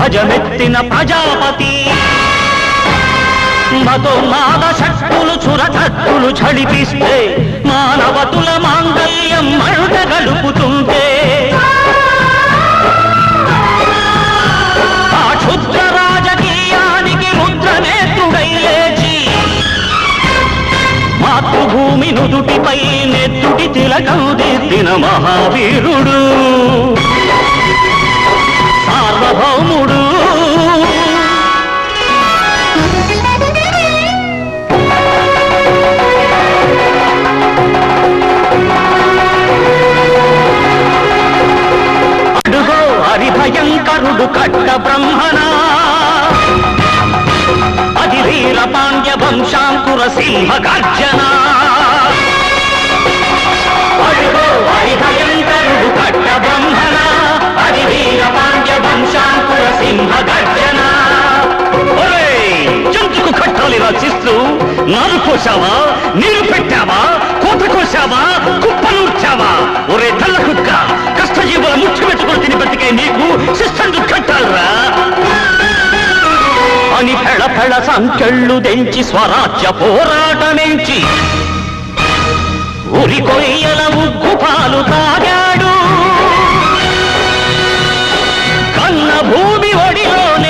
ధ్వజమెత్తిన ప్రజాపతి. మతోన్మాద శక్తులు చురకత్తులు చడిపిస్తే మానవతుల మాంగల్యం మరుట గడుపుతుంటే. ఆ క్షుద్ర రాజకీయానికి ముద్రనేత్రుడై లేచి మాతృభూమి నుదుటిపై నెత్తుటి తిలకం దిద్దిన మహావీరుడు. రాముడు. అడుగో హరిభయంకరుడు కట్ట బ్రహ్మణ అది వీర పాండ్య వంశాంకుర సింహ గర్జనా. అడుగో హరిభయంకరుడు నారు కోసావా నీరు పెట్టావా? కోత కోసావా కుప్పనూర్చావా ఒరే తెల్ల కుక్క కష్టజీవుల ముచ్చు పెట్టుకుని తిని బతికే నీకు శిష్టందు కట్టాలరా అని ఫెళ ఫెళ సంకెళ్ళు దెంచి స్వరాజ్య పోరాటమెంచి ఉరి కొయ్యల ఉగ్గు పాలు తాగాడు. కన్న భూమి ఒడిలోనే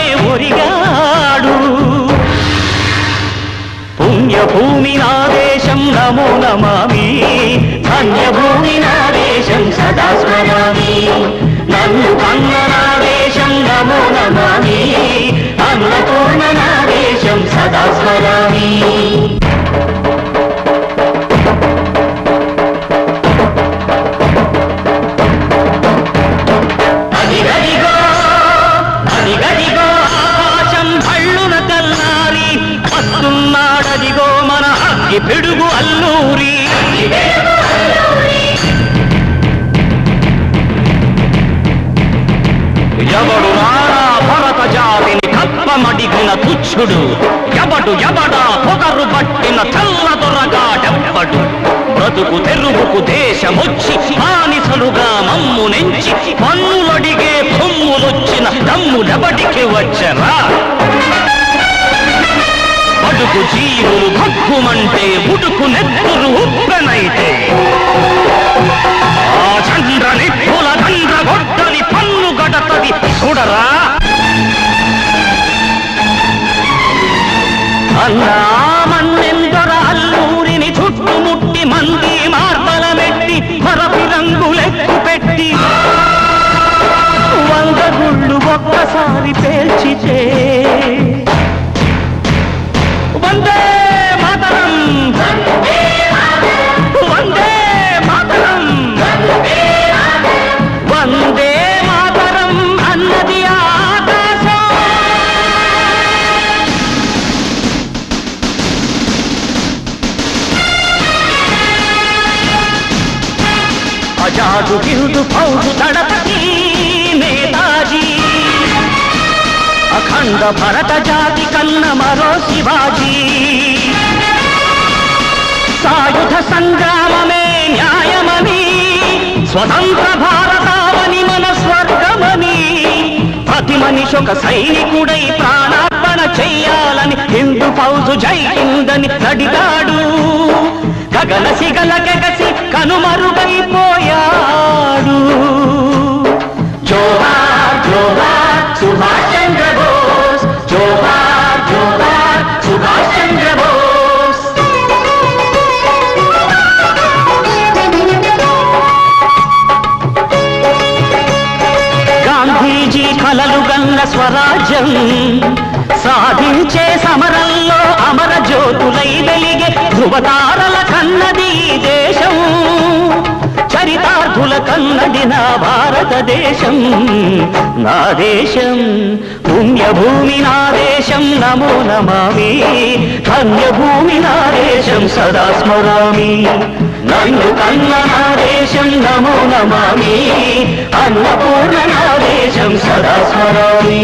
సదా స్మరామి వస్తున్నాడదిగో మన అగ్గి పిడుగు అల్లూరి. ఎవడు రారా మడిగిన తుచ్చుడు ఎబడు ఎబడా పొగరు పట్టిన చల్ల దొరగా డెబ్బడు. బ్రతుకు తెరుగుకు దేశమొచ్చి బానిసలుగా మమ్ము నెంచి పన్నులడిగే పొమ్ములొచ్చిన దమ్ములెవడికి వచ్చరా. అడుగు జీవులు భగ్గుమంటే ఉడుకు నెత్తురు ఉప్పెనైతే. ఆ చంద్ర మంది మంది మార్బలమెట్టి మరపి రంగులెక్కు పెట్టి. వంద గుళ్ళు ఒక్కసారి పేల్చితే దళపతి నేతాజీ. అఖండ భరత జాతి కన్న మరో శివాజీ. సాయుధ సంగ్రామమే న్యాయమని స్వతంత్ర భారతావని మన స్వర్గమని ప్రతి మనిషి ఒక సైనికుడై ప్రాణార్పణ చెయ్యాలని హిందూ ఫౌజు జై హిందని నడిగాడు గగన సిగల గగసి కనుమరుగైపోయాడు అలలు గల్ల స్వరాజ్యం. సాధించే సమరంలో అమర జ్యోతులై వెలిగే ధృవతారల కన్నది దేశం. చరితార్థుల కన్నది నా భారతదేశం. నా దేశం పుణ్యభూమి నా దేశం. నమో నమామి. ధన్యభూమి నా దేశం. సదా స్మరామి. నన్ను కన్న నా నమో నమామి. అన్నపూర్ణ నా సదా స్మరామి.